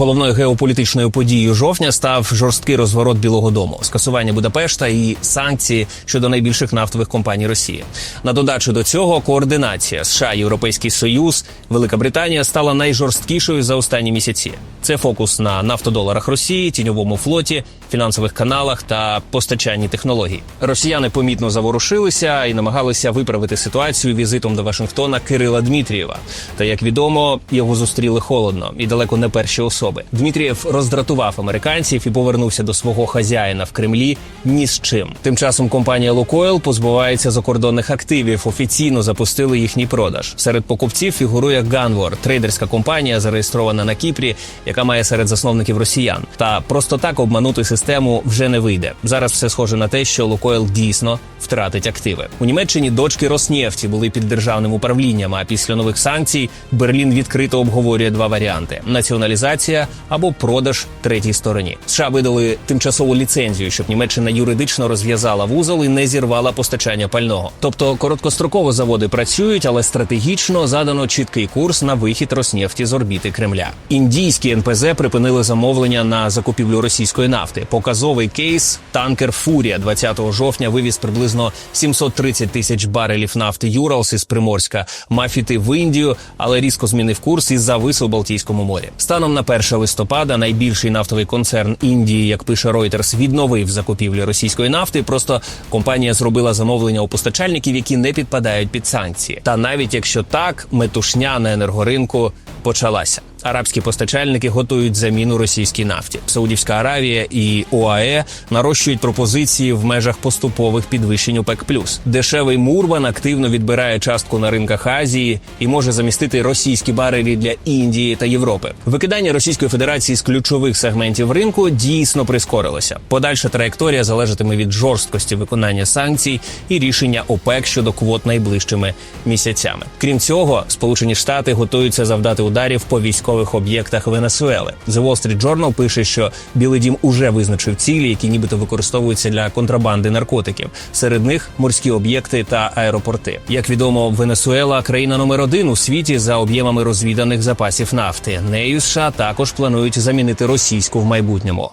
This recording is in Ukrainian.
головною геополітичною подією жовтня став жорсткий розворот Білого Дому, скасування Будапешта і санкції щодо найбільших нафтових компаній Росії. На додачу до цього координація США, Європейський Союз, Велика Британія стала найжорсткішою за останні місяці. Це фокус на нафтодоларах Росії, тіньовому флоті, фінансових каналах та постачанні технологій. Росіяни помітно заворушилися і намагалися виправити ситуацію візитом до Вашингтона Кирила Дмитрієва. Та як відомо, його зустріли холодно і далеко не перші особи. Дмитрієв роздратував американців і повернувся до свого хазяїна в Кремлі ні з чим. Тим часом компанія Лукойл позбувається закордонних активів. Офіційно запустили їхній продаж. Серед покупців фігурує Ганвор, трейдерська компанія, зареєстрована на Кіпрі, яка має серед засновників росіян. Та просто так обманути систему вже не вийде. Зараз все схоже на те, що Лукойл дійсно втратить активи. У Німеччині дочки Роснефті були під державним управлінням. А після нових санкцій Берлін відкрито обговорює два варіанти: націоналізація або продаж третій стороні. США видали тимчасову ліцензію, щоб Німеччина юридично розв'язала вузол і не зірвала постачання пального. Тобто короткостроково заводи працюють, але стратегічно задано чіткий курс на вихід Роснефті з орбіти Кремля. Індійські НПЗ припинили замовлення на закупівлю російської нафти. Показовий кейс танкер Фурія 20 жовтня вивіз приблизно 730 тисяч барелів нафти Юралс із Приморська, мафіти в Індію, але різко змінив курс із завис у Балтійському морі. Станом на 1 листопада найбільший нафтовий концерн Індії, як пише Reuters, відновив закупівлі російської нафти. Просто компанія зробила замовлення у постачальників, які не підпадають під санкції. Та навіть якщо так, метушня на енергоринку почалася. Арабські постачальники готують заміну російській нафті. Саудівська Аравія і ОАЕ нарощують пропозиції в межах поступових підвищень ОПЕК+. Дешевий Мурман активно відбирає частку на ринках Азії і може замістити російські барелі для Індії та Європи. Викидання Російської Федерації з ключових сегментів ринку дійсно прискорилося. Подальша траєкторія залежатиме від жорсткості виконання санкцій і рішення ОПЕК щодо квот найближчими місяцями. Крім цього, Сполучені Штати готуються завдати ударів по військових об'єктах Венесуели. The Wall Street Journal пише, що Білий Дім уже визначив цілі, які нібито використовуються для контрабанди наркотиків. Серед них морські об'єкти та аеропорти. Як відомо, Венесуела країна номер один у світі за об'ємами розвіданих запасів нафти. Нею США також планують замінити російську в майбутньому.